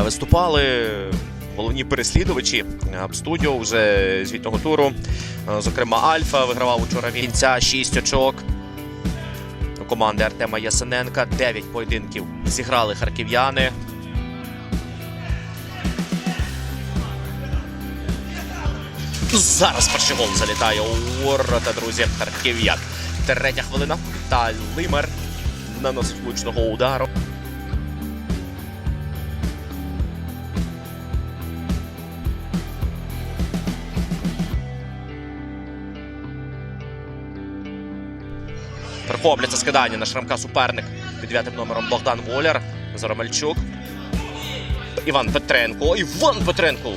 е, виступали головні переслідувачі е, студіо вже звітного туру. Е, Зокрема, Альфа вигравав учора вінця 6 очок. У команди Артема Ясененка 9 поєдинків зіграли харків'яни. Зараз перший гол залітає у ворота, друзі. Харків'ян. Третя хвилина. Та Лимер наносить влучного удару. Перехопляться скидання на шрамка суперник під дев'ятим номером Богдан Воляр. Заромельчук. Іван Петренко. Іван Петренко.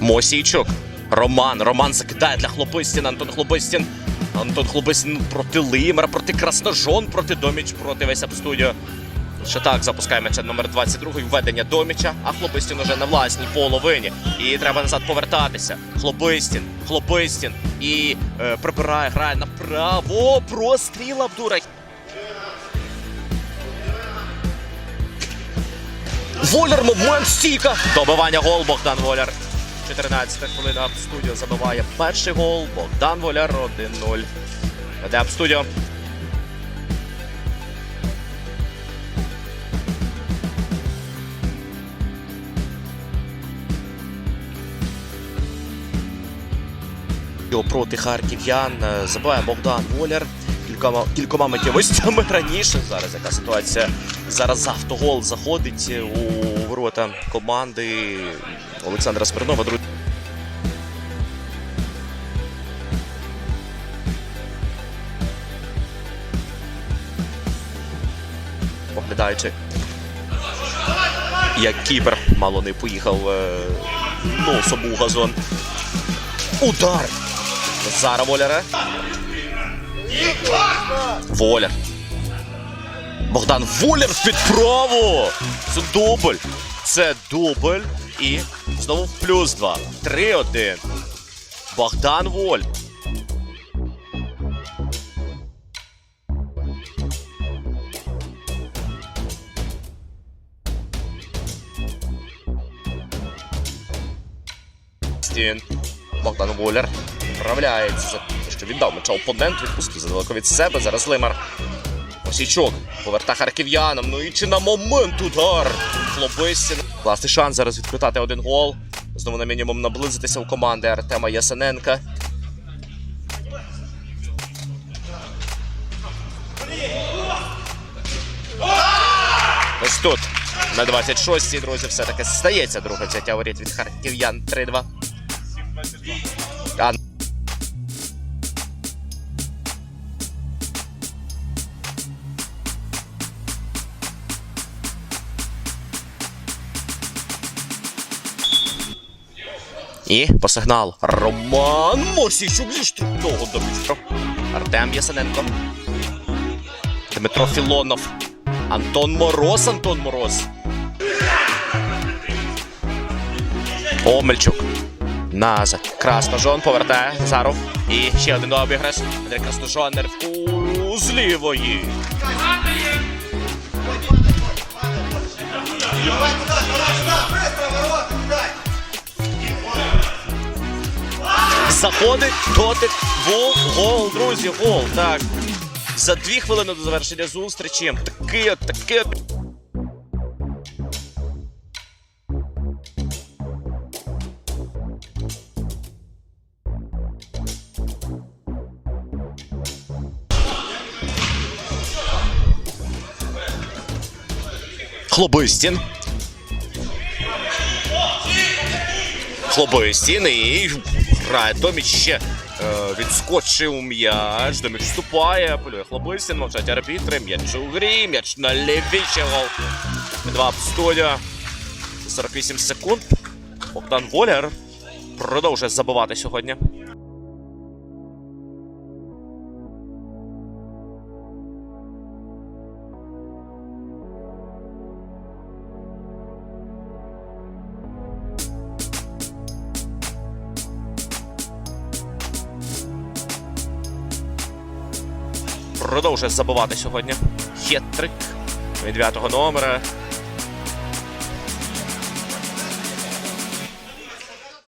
Мосійчук. Роман. Роман закидає для Хлопистін. Антон Хлопистін. Антон Хлопистін проти Лимера, проти Красножон, проти Доміч, проти Веся студіо. Ще так запускає м'яча номер 22 введення Доміча, а Хлопистін уже на власній половині. І треба назад повертатися. Хлопистін, Хлопистін. І е, прибирає, грає направо. Простріл Абдура. Воляр момент стійка. Добивання гол Богдан Воляр. 14 хвилина Студіо забиває перший гол. Богдан Воляр 1-0. Веде Студіо. проти харків'ян е, забиває Богдан Воляр кількома, кількома миттєвостями раніше. Зараз яка ситуація? Зараз автогол заходить у ворота команди Олександра Смирнова. Друзі. Поглядаючи, як кіпер мало не поїхав е, носом у газон. Удар! Зара Воляра. Воляр. Богдан Воляр під праву! Це дубль. Це дубль. І знову плюс два. 3-1. Богдан Воль. Богдан Воляр вправляється за те, що віддав меча опонент, відпустив задалеко від себе. Зараз Лимар. Осічок поверта харків'янам. Ну і чи на момент удар Хлобистін. Класний шанс зараз відквитати один гол. Знову на мінімум наблизитися у команди Артема Ясененка. Ось тут. На 26-й, друзі, все-таки стається друге взяття воріт від харків'ян 3-2. І по сигналу Роман Мосійчук зі штрафного до містра. Артем Ясененко. Дмитро Філонов. Антон Мороз. Антон Мороз. Омельчук. Назад. Красножон повертає Заров. І ще один обіграш. Андрій Красножон у з лівої. Заходить, дотик, гол, гол, друзі, гол. Так. За дві хвилини до завершення зустрічі. Таке, от, таке. от. Хлобистін. Хлобистін і грає Доміч ще е, відскочив м'яч. Доміч вступає, полює Хлобистін, мовчать арбітри, м'яч у грі, м'яч на лівічі гол. Два студіо. 48 секунд. Богдан Воляр продовжує забивати сьогодні. Продовжує забувати сьогодні. Хет-трик від дев'ятого номера.